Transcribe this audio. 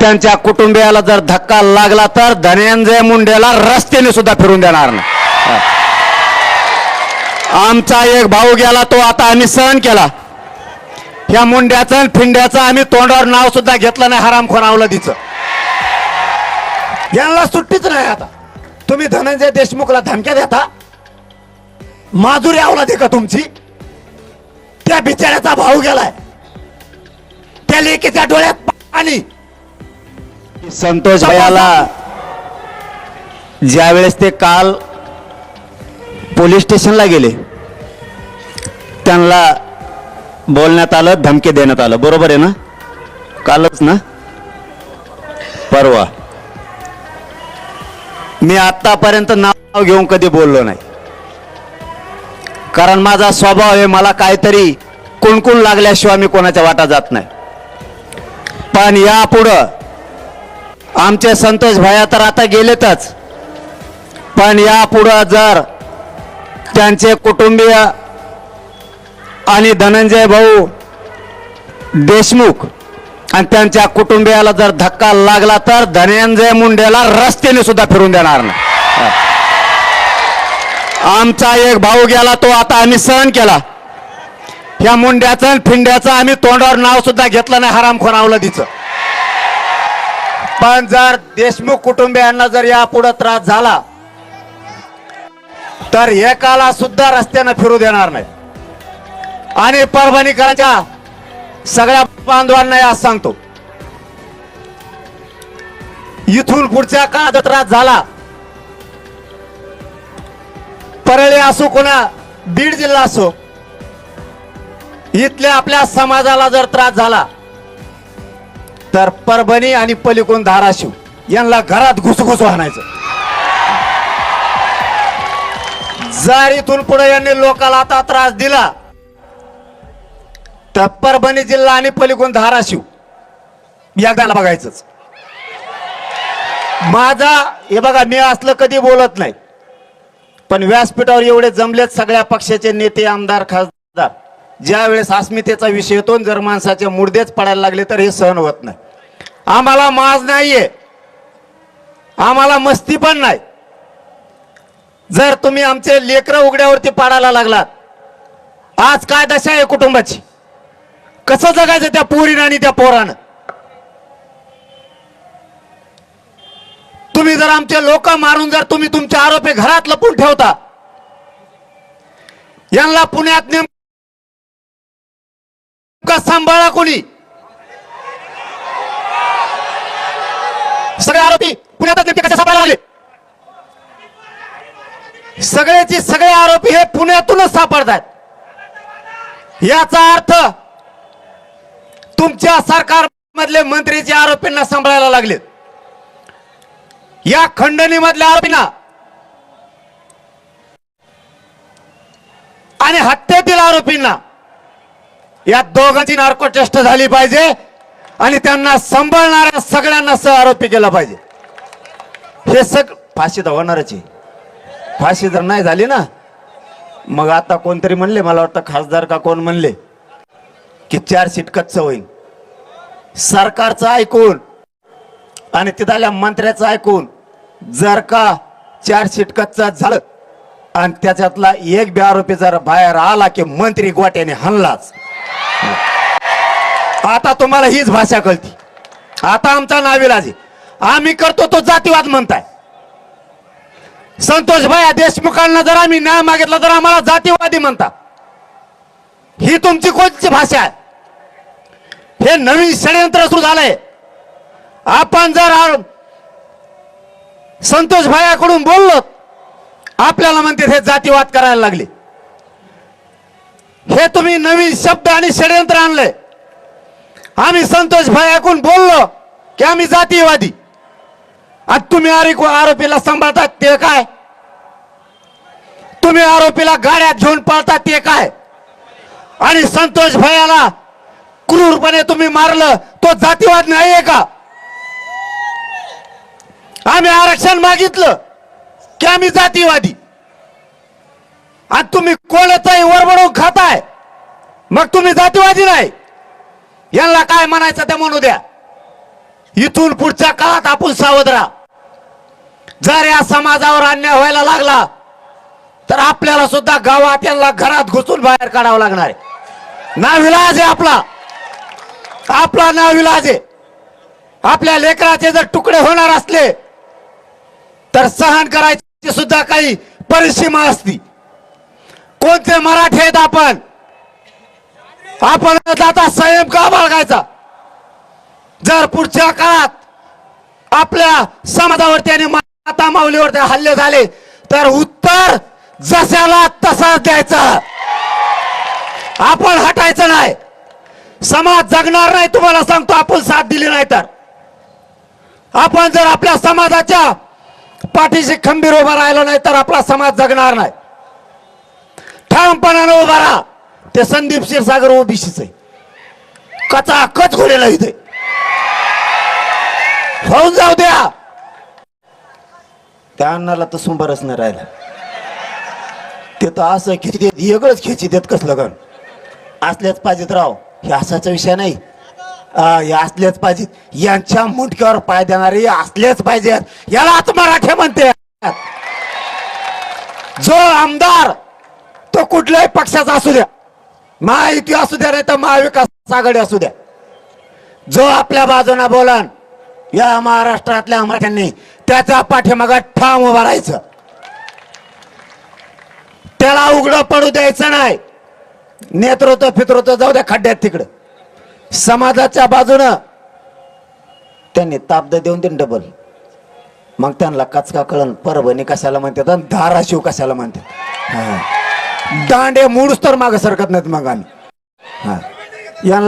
त्यांच्या कुटुंबियाला जर धक्का लागला तर धनंजय मुंडेला रस्त्याने सुद्धा फिरून देणार नाही. आमचा एक भाऊ गेला तो आता आम्ही सहन केला. ह्या मुंड्याचं फिंड्याचं आम्ही तोंडावर नाव सुद्धा घेतलं नाही हरामखोर अवलादीचं यांना सुट्टीच नाही आता. तुम्ही धनंजय देशमुखला धमक्या देता? माधुरी दे का तुमची? त्या बिचाऱ्याचा भाऊ गेलाय. त्या लेकीच्या डोळ्यात पाणी. संतोष भयाला ज्यावेळेस ते काल पोलीस स्टेशनला गेले त्यांना बोलण्यात आलं धमकी देण्यात आलं. बरोबर आहे ना? कालच ना? परवा. मी आत्तापर्यंत नाव घेऊन कधी बोललो नाही. कारण माझा स्वभाव आहे मला काहीतरी कुणकुण लागल्याशिवाय मी कोणाच्या वाटा जात नाही. पण यापुढं आमचे संतोष भैया तर आता गेलेतच. पण यापुढं जर त्यांचे कुटुंबीय आणि धनंजय भाऊ देशमुख आणि त्यांच्या कुटुंबियाला जर धक्का लागला तर धनंजय मुंडेला रस्त्याने सुद्धा फिरून देणार नाही. आमचा एक भाऊ गेला तो आता आम्ही सहन केला. ह्या मुंड्याचं आणि फिंड्याचं आम्ही तोंडावर नाव सुद्धा घेतलं नाही हरामखोर तिचं. पण जर देशमुख कुटुंबियांना जर यापुढे त्रास झाला तर एकाला सुद्धा रस्त्यानं फिरू देणार नाही. आणि परभणीकरांच्या सगळ्या बांधवांना आज सांगतो. इथून पुढच्या काळात त्रास झाला परळी असो कोणा बीड जिल्हा असो इथल्या आपल्या समाजाला जर त्रास झाला तर परभणी आणि पलीकडून धाराशिव यांना घरात घुसघुस आणायचं. जर इथून पुढे यांनी लोकाला आता त्रास दिला. तर परभणी जिल्हा आणि पलीकडून धाराशिव एकदाला बघायचंच. माझा हे बघा मी असलं कधी बोलत नाही. पण व्यासपीठावर एवढे जमलेत सगळ्या पक्षाचे नेते आमदार खासदार. ज्यावेळेस अस्मितेचा विषय येतो जर माणसाचे मुर्देच पडायला लागले तर हे सहन होत नाही. आम्हाला माज नाहीये. आम्हाला मस्ती पण नाही. जर तुम्ही आमचे लेकरं उघड्यावरती पाडायला लागलात आज काय दशा आहे कुटुंबाची? कसं जगायचं त्या पोरीनं आणि त्या पोरानं? तुम्ही जर आमचे लोक मारून जर तुम्ही तुमचे आरोपी घरात लपून ठेवता यांना पुण्यात नेमका सांभाळा कोणी? सगळे आरोपी पुण्यातच नेमके कसे सापडायला लागले? सगळ्याचे सगळे आरोपी हे पुण्यातूनच सापडतात याचा अर्थ तुमच्या सरकार मधले मंत्रीचे आरोपींना सांभाळायला लागले या खंडणीमधल्या आरोपींना आणि हत्येतील आरोपींना या दोघांची नार्को टेस्ट झाली पाहिजे. आणि त्यांना सांभाळणाऱ्या सगळ्यांना सह आरोपी केला पाहिजे. हे सग फाशी तर होणारच आहे. फाशी जर नाही झाली ना मग आता कोणतरी म्हणले मला वाटतं खासदार का कोण म्हणले की चार सीट कच्च होईल. सरकारचं ऐकून आणि तिथल्या मंत्र्याचं ऐकून जर का चार सीट कच्च झालं आणि त्याच्यातला एक बी आरोपी जर बाहेर आला की मंत्री गोट्याने हल्लाच. आता तुम्हाला हीच भाषा कळती. आता आमचा नाविलाज आहे आम्ही करतो तो जातीवाद म्हणताय. संतोष भाया देशमुखांना जर आम्ही न्याय मागितला तर आम्हाला जातीवादी म्हणता ही तुमची कोणती भाषा आहे? हे नवीन षडयंत्र सुरू झालंय. आपण जर संतोष भायाकडून बोललो आपल्याला म्हणते हे जातीवाद करायला लागले. हे तुम्ही नवीन शब्द आणि षडयंत्र आणलंय. आम्ही संतोष भायाकडून बोललो की आम्ही जातीयवादी. आणि तुम्ही आरी- आरोपीला सांभाळतात ते काय? तुम्ही आरोपीला गाड्यात घेऊन पळतात ते काय? आणि संतोष भयाला क्रूरपणे तुम्ही मारलं तो जातीवाद नाहीये का? आम्ही आरक्षण मागितलं की आम्ही जातीवादी. आणि तुम्ही कोणाचाही वरबडून खाताय मग तुम्ही जातीवादी नाही. यांना काय म्हणायचं ते म्हणू द्या. इथून पुढच्या काळात आपण सावध राहा जर या समाजावर अन्याय व्हायला लागला तर आपल्याला सुद्धा गावात यांना घरात घुसून बाहेर काढावं लागणार आहे. नाविलाज आहे आपला. आपला नाविलाज आहे. आपल्या लेकराचे जर तुकडे होणार असले तर सहन करायची सुद्धा काही परिसीमा असती. कोणते मराठी आहेत आपण? आपण आता संयम का बाळगायचा? जर पुढच्या काळात आपल्या समाजावरती आणि माता माऊलीवरती हल्ले झाले तर उत्तर जशाला तसाच द्यायचा. आपण हटायचं नाही. समाज जगणार नाही तुम्हाला सांगतो आपण साथ दिली नाही तर. आपण जर आपल्या समाजाच्या पाठीशी खंबीर उभा राहिलो नाही तर आपला समाज जगणार नाही. ठामपणानं उभा राहा. ते संदीप क्षीरसागर ओबीसीच आहे. कचा कच घोडेला इथे. होऊन जाऊ द्या. त्या अन्नाला तर सुंबरच नाही राहिला. ते तर असं खिची देत वेगळंच खिची देत कसलं गण. असल्याच पाहिजेत राव. हे असाचा विषय नाही. हे असल्याच पाहिजेत. यांच्या मुंडक्यावर पाय देणारे असलेच पाहिजेत. यालाच मराठे म्हणते जो आमदार तो कुठल्याही पक्षाचा असू द्या. महायुती असू द्या नाही तर महाविकास आघाडी असू द्या. जो आपल्या बाजूला बोलन या महाराष्ट्रातल्या मराठ्यांनी त्याचा पाठीमागा ठाम उभा राहायचं. त्याला उघडं पडू द्यायचं नाही. नेतृत्व फितृत्व जाऊ द्या खड्ड्यात तिकडं. समाजाच्या बाजूनं त्यांनी ताब्द देऊन देईन डबल मग त्यांना कचका कळण परभणी कशाला म्हणतात आणि धाराशिव कशाला म्हणतात? हा. दांडे मोडूस तर मागं सरकत नाहीत मग आम्ही. हा. यांना